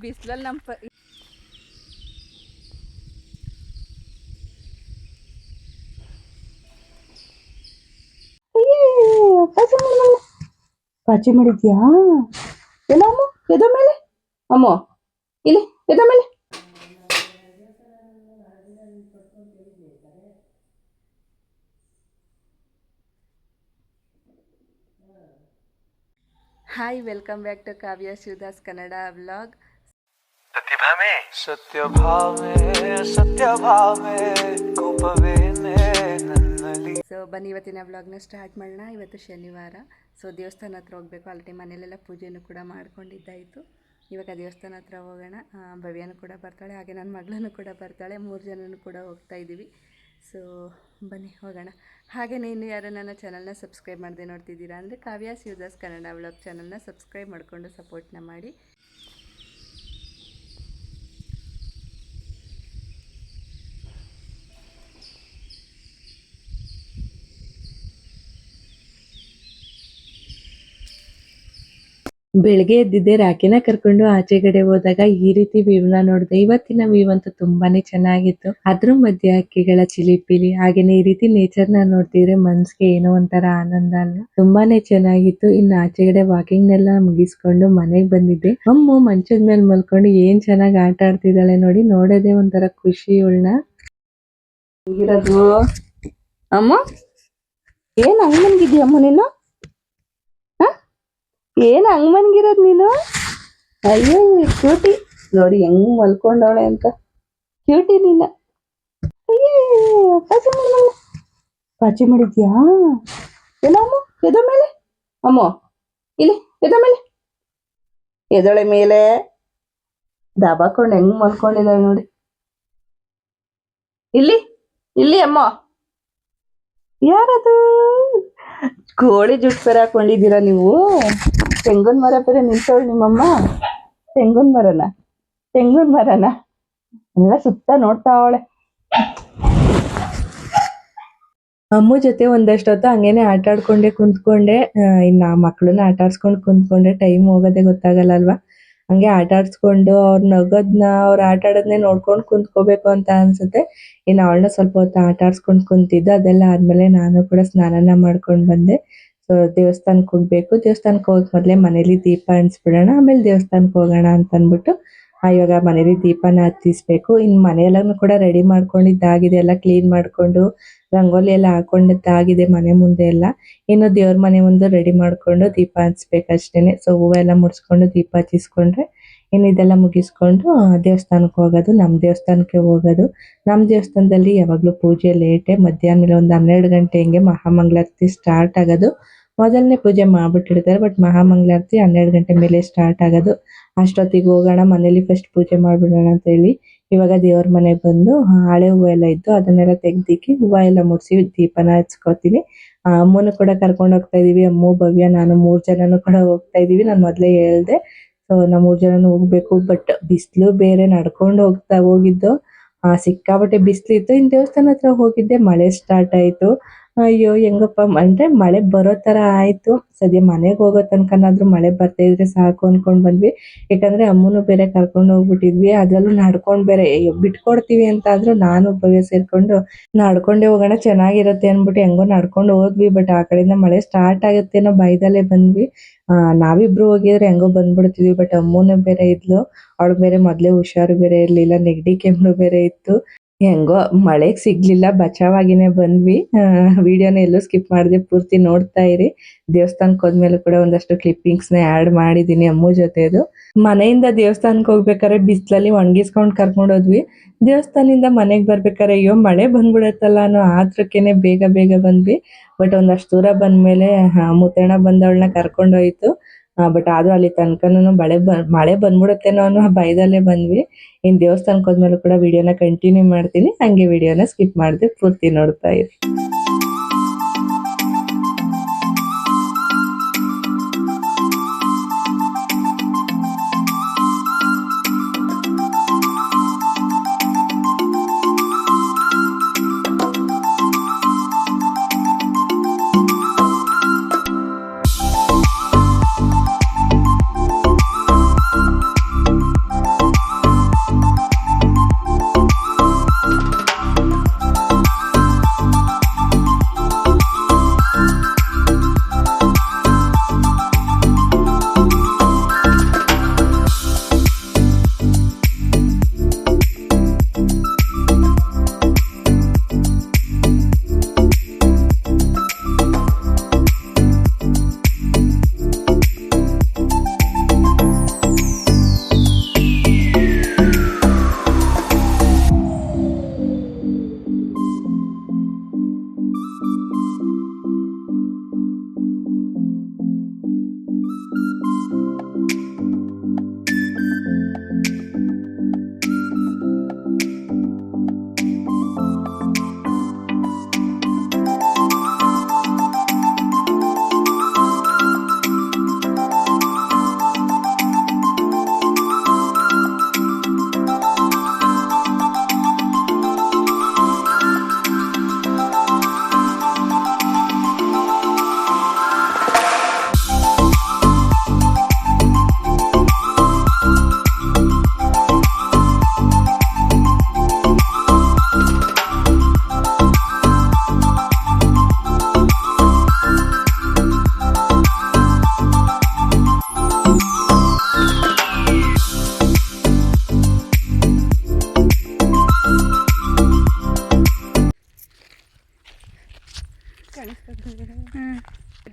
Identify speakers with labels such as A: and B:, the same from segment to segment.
A: ಬಿಸಿಲಲ್ಲಿ ನಮ್ಮ ಪ
B: ಪಾಚಿ ಮಾಡಿದ್ಯಾ? ಎಲ್ಲ ಅಮ್ಮ ಎದ ಮೇಲೆ? ಅಮ್ಮ ಇಲ್ಲಿ ಎದ ಮೇಲೆ?
A: Hi welcome back to Kavya Shivadas Kannada vlog
C: Satyabhame Satyabhame Satyabhame
A: so ಬನ್ನಿ ಇವತ್ತಿನ ವ್ಲಾಗ್ನ ಸ್ಟಾರ್ಟ್ ಮಾಡೋಣ. ಇವತ್ತು ಶನಿವಾರ. ಸೊ ದೇವಸ್ಥಾನ ಹತ್ರ ಹೋಗಬೇಕು. ಆಲ್ರೆಡಿ ಮನೇಲೆಲ್ಲ ಪೂಜೆನೂ ಕೂಡ ಮಾಡ್ಕೊಂಡಿದ್ದಾಯಿತು. ಇವಾಗ ದೇವಸ್ಥಾನ ಹತ್ರ ಹೋಗೋಣ. ಭವ್ಯನೂ ಕೂಡ ಬರ್ತಾಳೆ. ಹಾಗೆ ನನ್ನ ಮಗಳನ್ನು ಕೂಡ ಬರ್ತಾಳೆ. ಮೂರು ಜನನೂ ಕೂಡ ಹೋಗ್ತಾ ಇದ್ದೀವಿ. ಸೊ ಬನ್ನಿ, ಹೋಗೋಣ. ಹಾಗೆಯೇ ಇನ್ನು ಯಾರು ನನ್ನ ಚಾನಲ್ನ ಸಬ್ಸ್ಕ್ರೈಬ್ ಮಾಡದೆ ನೋಡ್ತಿದ್ದೀರಾ ಅಂದರೆ ಕಾವ್ಯಾಸ್ ಶಿವದಾಸ್ ಕನ್ನಡ ವ್ಲಾಗ್ ಚಾನಲ್ನ ಸಬ್ಸ್ಕ್ರೈಬ್ ಮಾಡಿಕೊಂಡು ಸಪೋರ್ಟ್ನ ಮಾಡಿ.
B: ಬೆಳಗ್ಗೆ ಎದ್ದಿದ್ದೆ ರಾಕಿನ ಕರ್ಕೊಂಡು ಆಚೆಗಡೆ ಹೋದಾಗ ಈ ರೀತಿ ವ್ಯೂನ ನೋಡಿದೆ. ಇವತ್ತಿನ ವ್ಯೂ ಅಂತೂ ತುಂಬಾನೇ ಚೆನ್ನಾಗಿತ್ತು. ಅದ್ರ ಮಧ್ಯೆ ಹಕ್ಕಿಗಳ ಚಿಲಿಪಿಲಿ, ಹಾಗೇನೆ ಈ ರೀತಿ ನೇಚರ್ನ ನೋಡ್ತಿದ್ರೆ ಮನ್ಸ್ಗೆ ಏನೋ ಒಂಥರ ಆನಂದ ಅಲ್ಲ. ತುಂಬಾನೇ ಚೆನ್ನಾಗಿತ್ತು. ಇನ್ನು ಆಚೆಗಡೆ ವಾಕಿಂಗ್ ನೆಲ್ಲ ಮುಗಿಸ್ಕೊಂಡು ಮನೆಗೆ ಬಂದಿದ್ದೆ. ಅಮ್ಮು ಮಂಚದ ಮೇಲೆ ಮಲ್ಕೊಂಡು ಏನ್ ಚೆನ್ನಾಗಿ ಆಟ ಆಡ್ತಿದ್ದಾಳೆ ನೋಡಿ, ನೋಡೋದೇ ಒಂಥರ ಖುಷಿ ಇವಳನ್ನ ಅಮ್ಮ? ಏನ್ ಹಂಗ್ ಅಮ್ಮ ನೀನು? ಏನ್ ಹಂಗ್ ಮನ್ಗಿರೋದ್ ನೀನು? ಅಯ್ಯೋ ಕ್ಯೂಟಿ ನೋಡಿ, ಹೆಂಗ್ ಮಲ್ಕೊಂಡವಳೆ ಅಂತ. ಕ್ಯೂಟಿ ನೀನ. ಅಯ್ಯೋ, ಪಾಚಿ ಮಾಡ್ದಲ್ಲ ಪಾಚಿ ಮಾಡಿದ್ಯಾ? ಎಲ್ಲ ಅಮ್ಮ, ಎದ ಮೇಲೆ? ಅಮ್ಮ, ಇಲ್ಲಿ, ಎದ ಮೇಲೆ? ಎದೊಳೆ ಮೇಲೆ. ದಬಾಕೊಂಡು ಹೆಂಗ್ ಮಲ್ಕೊಂಡಿದ್ದಾಳೆ ನೋಡಿ. ಇಲ್ಲಿ ಇಲ್ಲಿ ಅಮ್ಮ. ಯಾರದು? ಕೋಳಿ ಜುಟ್ ಬೇರೆ ಹಾಕೊಂಡಿದ್ದೀರಾ ನೀವು? ತೆಂಗಿನ ಮರ ಬೇರೆ ನಿಂತವಳು ನಿಮ್ಮಮ್ಮ. ತೆಂಗಿನ ಮರನ? ತೆಂಗಿನ ಮರನ? ಎಲ್ಲ ಸುತ್ತ ನೋಡ್ತಾ ಅವಳೆ. ಅಮ್ಮ ಜೊತೆ ಒಂದಷ್ಟು ಹೊತ್ತು ಹಂಗೇನೆ ಆಟ ಆಡ್ಕೊಂಡೆ ಕುಂತ್ಕೊಂಡೆ ಇನ್ನ ಮಕ್ಳನ್ನ ಆಟ ಆಡ್ಸ್ಕೊಂಡು ಕುಂತ್ಕೊಂಡೆ. ಟೈಮ್ ಹೋಗೋದೇ ಗೊತ್ತಾಗಲ್ಲ ಅಲ್ವಾ? ಹಂಗೆ ಆಟ ಆಡ್ಸ್ಕೊಂಡು ಅವ್ರ ನಗೋದ್ನ, ಅವ್ರ ಆಟ ಆಡೋದ್ನೇ ನೋಡ್ಕೊಂಡು ಕುಂತ್ಕೋಬೇಕು ಅಂತ ಅನ್ಸುತ್ತೆ. ಇನ್ನು ಅವಳನ್ನ ಸ್ವಲ್ಪ ಹೊತ್ತು ಆಟ ಆಡ್ಸ್ಕೊಂಡು ಕುಂತಿದ್ದು, ಅದೆಲ್ಲ ಆದ್ಮೇಲೆ ನಾನು ಕೂಡ ಸ್ನಾನನ ಮಾಡ್ಕೊಂಡ್ ಬಂದೆ. ದೇವಸ್ಥಾನಕ್ಕೆ ಹೋಗ್ಬೇಕು. ದೇವಸ್ಥಾನಕ್ಕೆ ಹೋಗಕ್ ಮೊದ್ಲೇ ಮನೇಲಿ ದೀಪ ಹಂಚ್ಬಿಡೋಣ. ಆಮೇಲೆ ದೇವಸ್ಥಾನಕ್ಕೆ ಹೋಗೋಣ ಅಂತ ಅಂದ್ಬಿಟ್ಟು ಇವಾಗ ಮನೇಲಿ ದೀಪನ ಹತ್ತಿಸ್ಬೇಕು ಇನ್ ಮನೆಯೆಲ್ಲನೂ ಕೂಡ ರೆಡಿ ಮಾಡ್ಕೊಂಡಿದ್ದಾಗಿದೆ. ಎಲ್ಲ ಕ್ಲೀನ್ ಮಾಡ್ಕೊಂಡು, ರಂಗೋಲಿ ಎಲ್ಲ ಹಾಕೊಂಡಿದ್ದಾಗಿದೆ ಮನೆ ಮುಂದೆ ಎಲ್ಲ. ಇನ್ನು ದೇವ್ರ ಮನೆ ಮುಂದೆ ರೆಡಿ ಮಾಡ್ಕೊಂಡು ದೀಪ ಹಚ್ಬೇಕು ಅಷ್ಟೇನೆ. ಸೊ ಹೂವೆಲ್ಲ ಮುಡ್ಸ್ಕೊಂಡು ದೀಪ ಹಚ್ಚಿಸ್ಕೊಂಡ್ರೆ, ಇನ್ನು ಇದೆಲ್ಲ ಮುಗಿಸ್ಕೊಂಡು ದೇವಸ್ಥಾನಕ್ಕೆ ಹೋಗೋದು, ನಮ್ ದೇವಸ್ಥಾನಕ್ಕೆ ಹೋಗೋದು. ನಮ್ ದೇವಸ್ಥಾನದಲ್ಲಿ ಯಾವಾಗ್ಲೂ ಪೂಜೆ ಲೇಟೆ ಮಧ್ಯಾಹ್ನ ಮೇಲೆ ಒಂದು ಹನ್ನೆರಡು ಗಂಟೆ ಹಿಂಗೆ ಮಹಾಮಂಗಳಾರತಿ ಸ್ಟಾರ್ಟ್ ಆಗೋದು. ಮೊದಲನೇ ಪೂಜೆ ಮಾಡ್ಬಿಟ್ಟಿರ್ತಾರೆ ಬಟ್ ಮಹಾಮಂಗಳಾರತಿ ಹನ್ನೆರಡು ಗಂಟೆ ಮೇಲೆ ಸ್ಟಾರ್ಟ್ ಆಗೋದು. ಅಷ್ಟೊತ್ತಿಗೆ ಹೋಗೋಣ, ಮನೇಲಿ ಫಸ್ಟ್ ಪೂಜೆ ಮಾಡ್ಬಿಡೋಣ ಅಂತ ಹೇಳಿ ಇವಾಗ ದೇವ್ರ ಮನೆಗೆ ಬಂದು ಹಳೆ ಹೂವು ಎಲ್ಲ ಇತ್ತು, ಅದನ್ನೆಲ್ಲ ತೆಗ್ದಿಕ್ಕಿ ಹೂವು ಎಲ್ಲ ಮುಡಿಸಿ ದೀಪನ ಹಚ್ಕೋತೀನಿ. ಅಮ್ಮನು ಕೂಡ ಕರ್ಕೊಂಡು ಹೋಗ್ತಾ ಇದೀವಿ, ಅಮ್ಮು, ಭವ್ಯ, ನಾನು ಮೂರ್ ಜನನು ಕೂಡ ಹೋಗ್ತಾ ಇದೀವಿ, ನಾನು ಮೊದಲೇ ಹೇಳ್ದೆ. ಸೊ ನಾವು ಮೂರ್ ಜನನು ಹೋಗ್ಬೇಕು ಬಟ್ ಬಿಸಿಲು ಬೇರೆ ನಡ್ಕೊಂಡು ಹೋಗ್ತಾ ಹೋಗಿದ್ದು. ಸಿಕ್ಕಾಪಟ್ಟೆ ಬಿಸಿಲಿತ್ತು ಇನ್ ದೇವಸ್ಥಾನ ಹತ್ರ ಹೋಗಿದ್ದೆ, ಮಳೆ ಸ್ಟಾರ್ಟ್ ಆಯ್ತು. ಅಯ್ಯೋ, ಹೆಂಗಪ್ಪ. ಅಂದ್ರೆ ಮಳೆ ಬರೋ ತರ ಆಯ್ತು. ಸದ್ಯ ಮನೆಗೆ ಹೋಗೋ ತನಕನಾದ್ರೂ ಮಳೆ ಬರ್ತಾ ಇದ್ರೆ ಸಾಕು ಅನ್ಕೊಂಡ್ ಬಂದ್ವಿ. ಯಾಕಂದ್ರೆ ಅಮ್ಮನು ಬೇರೆ ಕರ್ಕೊಂಡು ಹೋಗ್ಬಿಟ್ಟಿದ್ವಿ. ಅದ್ರಲ್ಲೂ ನಡ್ಕೊಂಡ್ ಬೇರೆ ಬಿಟ್ಕೊಡ್ತೀವಿ ಅಂತ ನಾನು ಭವ್ಯ ಸೇರ್ಕೊಂಡು ನಡ್ಕೊಂಡೇ ಹೋಗೋಣ, ಚೆನ್ನಾಗಿರುತ್ತೆ ಅಂದ್ಬಿಟ್ಟು ಹೆಂಗೋ ನಡ್ಕೊಂಡು ಹೋದ್ವಿ. ಬಟ್ ಆ ಕಡೆಯಿಂದ ಮಳೆ ಸ್ಟಾರ್ಟ್ ಆಗುತ್ತೆ ಅನ್ನೋ ಭಯದಲ್ಲೇ ಬಂದ್ವಿ. ಆ, ನಾವಿಬ್ರು ಹೋಗಿದ್ರೆ ಹೆಂಗೋ ಬಂದ್ಬಿಡ್ತಿದ್ವಿ. ಬಟ್ ಅಮ್ಮನೂ ಬೇರೆ ಇದ್ಲು. ಅವಳು ಬೇರೆ ಮೊದಲೇ ಹುಷಾರು ಬೇರೆ ಇರಲಿಲ್ಲ. ನೆಗಡಿ ಕೆಮ್ಮು ಬೇರೆ ಇತ್ತು. ಹೆಂಗೋ ಮಳೆಗ್ ಸಿಗ್ಲಿಲ್ಲ, ಬಚಾವಾಗಿನೇ ಬಂದ್ವಿ. ವಿಡಿಯೋನ ಎಲ್ಲೂ ಸ್ಕಿಪ್ ಮಾಡದೆ ಪೂರ್ತಿ ನೋಡ್ತಾ ಇರಿ. ದೇವಸ್ಥಾನಕ್ಕೆ ಹೋದ್ಮೇಲೆ ಕೂಡ ಒಂದಷ್ಟು ಕ್ಲಿಪ್ಪಿಂಗ್ಸ್ನ ಆಡ್ ಮಾಡಿದೀನಿ ಅಮ್ಮು ಜೊತೆದು. ಮನೆಯಿಂದ ದೇವಸ್ಥಾನಕ್ಕೆ ಹೋಗ್ಬೇಕಾದ್ರೆ ಬಿಸ್ಲಲ್ಲಿ ಒಣಗಿಸ್ಕೊಂಡ್ ಕರ್ಕೊಂಡ್ ಹೋದ್ವಿ. ದೇವಸ್ಥಾನದಿಂದ ಮನೆಗೆ ಬರ್ಬೇಕಾದ್ರೆ ಅಯ್ಯೋ, ಮಳೆ ಬಂದ್ಬಿಡತ್ತಲ್ಲ ಅನ್ನೋ ಆತ್ರಕ್ಕೆನೆ ಬೇಗ ಬೇಗ ಬಂದ್ವಿ. ಬಟ್ ಒಂದಷ್ಟು ದೂರ ಬಂದ್ಮೇಲೆ ಮುತ್ತಣ್ಣ ಬಂದವಳನ್ನ ಕರ್ಕೊಂಡೋಯ್ತು ಬಟ್ ಆದ್ರೂ ಅಲ್ಲಿ ತನಕನು ಮಳೆ ಮಳೆ ಬಂದ್ಬಿಡುತ್ತೇನೋ ಅನ್ನೋ ಭಯದಲ್ಲೇ ಬಂದ್ವಿ. ಇನ್ ದೇವಸ್ಥಾನಕ್ಕೆ ಹೋದ್ಮೇಲೆ ಕೂಡ ವಿಡಿಯೋನ ಕಂಟಿನ್ಯೂ ಮಾಡ್ತೀನಿ. ಹಂಗೆ ವಿಡಿಯೋನ ಸ್ಕಿಪ್ ಮಾಡ್ದೆ ಪೂರ್ತಿ ನೋಡ್ತಾ ಇರಿ.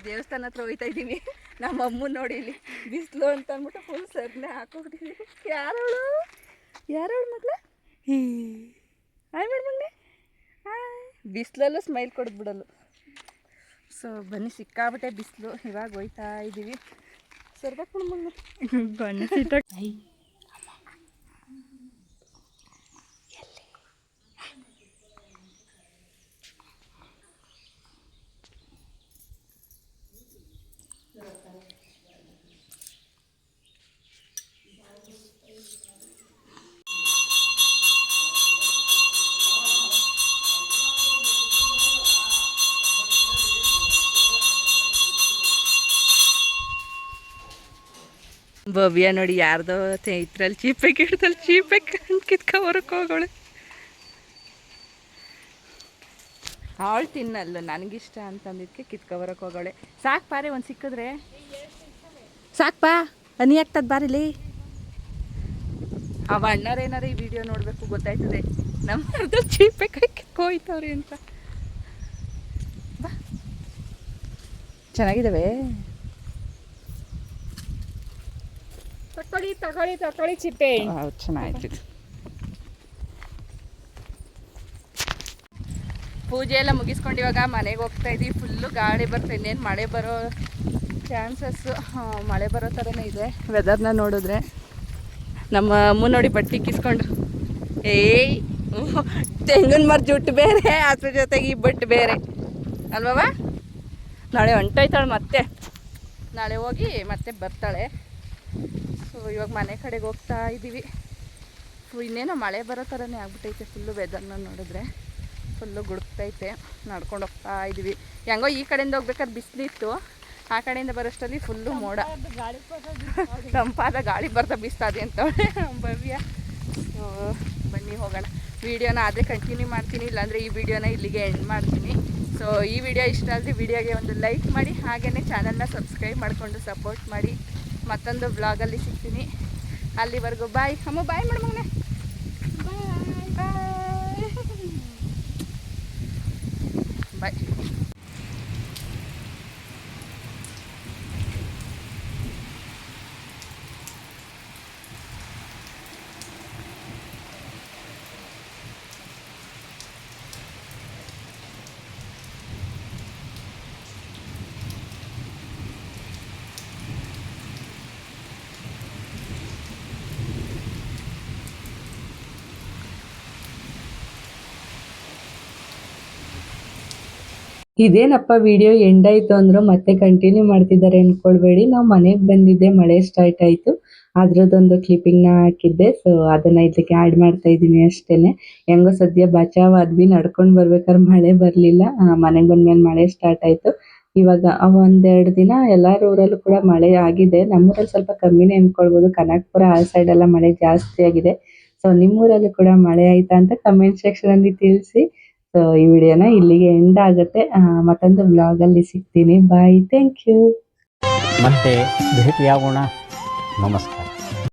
B: ದೇವಸ್ಥಾನ ಹತ್ರ ಹೋಗ್ತಾ ಇದ್ದೀನಿ. ನಮ್ಮ ಅಮ್ಮ ನೋಡಿ ಇಲ್ಲಿ ಬಿಸಿಲು ಅಂತ ಅಂದ್ಬಿಟ್ಟು ಫುಲ್ ಸರ್ನೆ ಹಾಕೋಬಿಟ್ಟಿದ್ದೀವಿ ಯಾರವಳು? ಯಾರವಳು ಮಗಳ? ಹಾಯ್ ಮೇಡ್ ಮಗನೆ ಹಾಯ್ ಬಿಸಿಲಲ್ಲೂ ಸ್ಮೈಲ್ ಕೊಡ್ಬಿಡಲು ಸೊ ಬನ್ನಿ ಸಿಕ್ಕಾಬಿಟ್ಟೆ ಬಿಸಿಲು. ಇವಾಗ ಹೋಯ್ತಾ ಇದ್ದೀವಿ. ಸರ್ಬೇಕು ಮಗನೇ
D: ಬನ್ನಿ ಸೀಟ
B: ಭವ್ಯ ನೋಡಿ ಯಾರ್ದೋ ಇದ್ರಲ್ಲಿ ಚೀಪೆ ಗಿಡದಲ್ಲಿ ಚೀಪೆ ಕಿತ್ಕೊ ಹೋಗೋಳು. ಅವಳು ತಿನ್ನಲ್ಲ, ನನಗಿಷ್ಟ ಅಂತಂದಿದ್ದಕ್ಕೆ ಕಿತ್ಕೊ ಹೋಗಳೆ. ಹೋಗೋಳೆ ಸಾಕು ಪಾರೆ ಒಂದು ಸಿಕ್ಕಿದ್ರೆ? ಸಾಕ್ಪಾ ಹನಿ ಆಗ್ತದ ಬಾರಿಲಿ ಅವ ಅಣ್ಣರು ಏನಾರು ಈ ವಿಡಿಯೋ ನೋಡಬೇಕು ಗೊತ್ತಾಯ್ತದೆ. ನಮ್ಮ ಅರ್ಧ ಚೀಪೆ ಕೈ ಕಿತ್ಕೋಯ್ತವ್ರೆ ಅಂತ. ಬಾ. ಚೆನ್ನಾಗಿದ್ದಾವೆ
D: ತಕೊಳ್ಳಿ ತಗೊಳ್ಳಿ ತಕೊಳ್ಳಿ ಚಿಟ್ಟೆ.
B: ಹೌದು ಚೆನ್ನಾಯ್ತು. ಪೂಜೆ ಎಲ್ಲ ಮುಗಿಸ್ಕೊಂಡು ಇವಾಗ ಮನೆಗೆ ಹೋಗ್ತಾ ಇದ್ದೀವಿ ಫುಲ್ಲು ಗಾಳಿ ಬರ್ತಾ ಇನ್ನೇನು ಮಳೆ ಬರೋ ಚಾನ್ಸಸ್ಸು ಮಳೆ ಬರೋ ಥರನೇ ಇದೆ. ವೆದರ್ನ ನೋಡಿದ್ರೆ. ನಮ್ಮ ಅಮ್ಮ ನೋಡಿ ಬಟ್ಟೆ ಕಿಸ್ಕೊಂಡು. ಏಯ್ ತೆಂಗಿನ ಮರ ಜುಟ್ಟು ಬೇರೆ ಅದ್ರ ಜೊತೆಗೆ ಈ ಬಟ್ಟು ಬೇರೆ. ಅಲ್ವವ ನಾಳೆ ಹೊಂಟೋಯ್ತಾಳೆ ಮತ್ತೆ. ನಾಳೆ ಹೋಗಿ ಮತ್ತೆ ಬರ್ತಾಳೆ. ಇವಾಗ ಮನೆ ಕಡೆಗೆ ಹೋಗ್ತಾ ಇದ್ದೀವಿ. ಇನ್ನೇನೋ ಮಳೆ ಬರೋ ಥರನೇ ಆಗ್ಬಿಟ್ಟೈತೆ ಫುಲ್ಲು ವೆದರ್ನ ನೋಡಿದ್ರೆ. ಫುಲ್ಲು ಗುಡುಕ್ತೈತೆ. ನಡ್ಕೊಂಡು ಹೋಗ್ತಾ ಇದ್ದೀವಿ. ಹೆಂಗೋ ಈ ಕಡೆಯಿಂದ ಹೋಗ್ಬೇಕಾದ್ರೆ ಬಿಸಿಲಿತ್ತು. ಆ ಕಡೆಯಿಂದ ಬರೋಷ್ಟರಲ್ಲಿ ಫುಲ್ಲು ಮೋಡ. ತಂಪಾದ ಗಾಳಿ ಬರ್ತಾ ಬಿಸ್ತಾದೆ ಅಂತ ಭವ್ಯ. ಸೊ ಬನ್ನಿ ಹೋಗೋಣ. ವೀಡಿಯೋನ ಅದೇ ಕಂಟಿನ್ಯೂ ಮಾಡ್ತೀನಿ. ಇಲ್ಲಾಂದರೆ ಈ ವಿಡಿಯೋನ ಇಲ್ಲಿಗೆ ಎಂಡ್ ಮಾಡ್ತೀನಿ. ಸೊ ಈ ವಿಡಿಯೋ ಇಷ್ಟ ಆದರೆ ವಿಡಿಯೋಗೆ ಒಂದು ಲೈಕ್ ಮಾಡಿ. ಹಾಗೆಯೇ ಚಾನಲ್ನ ಸಬ್ಸ್ಕ್ರೈಬ್ ಮಾಡಿಕೊಂಡು ಸಪೋರ್ಟ್ ಮಾಡಿ. ಮತ್ತೊಂದು ಬ್ಲಾಗಲ್ಲಿ ಸಿಗ್ತೀನಿ. ಅಲ್ಲಿವರೆಗೂ ಬಾಯ್ ಅಮ್ಮ ಬಾಯ್ ಮೇಡಮ್ ಬಾಯ್ ಬಾಯ್
E: ಇದೇನಪ್ಪ ವಿಡಿಯೋ ಎಂಡ್ ಆಯ್ತು ಅಂದ್ರು ಮತ್ತೆ ಕಂಟಿನ್ಯೂ ಮಾಡ್ತಿದ್ದಾರೆ ಅನ್ಕೊಳ್ಬೇಡಿ. ನಾವು ಮನೆಗೆ ಬಂದಿದ್ದೆ, ಮಳೆ ಸ್ಟಾರ್ಟ್ ಆಯ್ತು. ಅದ್ರದ್ದೊಂದು ಕ್ಲಿಪ್ಪಿಂಗ್ನ ಹಾಕಿದ್ದೆ. ಸೊ ಅದನ್ನ ಇದಕ್ಕೆ ಆಡ್ ಮಾಡ್ತಾ ಇದ್ದೀನಿ ಅಷ್ಟೇನೆ. ಹೆಂಗೋ ಸದ್ಯ ಬಚಾವ್ ಆದ್ವಿ ನಡ್ಕೊಂಡ್ ಬರ್ಬೇಕಾದ್ರೆ ಮಳೆ ಬರ್ಲಿಲ್ಲ. ಮನೆಗೆ ಬಂದ್ಮೇಲೆ ಮಳೆ ಸ್ಟಾರ್ಟ್ ಆಯ್ತು. ಇವಾಗ ಒಂದೆರಡು ದಿನ ಎಲ್ಲಾರ ಊರಲ್ಲೂ ಕೂಡ ಮಳೆ ಆಗಿದೆ. ನಮ್ಮೂರಲ್ಲಿ ಸ್ವಲ್ಪ ಕಮ್ಮಿನೇ ಅನ್ಕೊಳ್ಬೋದು. ಕನಕಪುರ ಆ ಸೈಡ್ ಎಲ್ಲ ಮಳೆ ಜಾಸ್ತಿ ಆಗಿದೆ. ಸೊ ನಿಮ್ಮೂರಲ್ಲೂ ಕೂಡ ಮಳೆ ಆಯ್ತಾ ಅಂತ ಕಮೆಂಟ್ ಸೆಕ್ಷನ್ ಅಲ್ಲಿ ತಿಳಿಸಿ. ಸೊ ಈ ವಿಡಿಯೋನ ಇಲ್ಲಿಗೆ ಎಂಡ್ ಆಗುತ್ತೆ. ಮತ್ತೊಂದು ಬ್ಲಾಗ್ ಅಲ್ಲಿ ಸಿಗ್ತೀನಿ. ಬಾಯ್ ಥ್ಯಾಂಕ್ ಯು
F: ಮತ್ತೆ ಭೇಟಿಯಾಗೋಣ ನಮಸ್ಕಾರ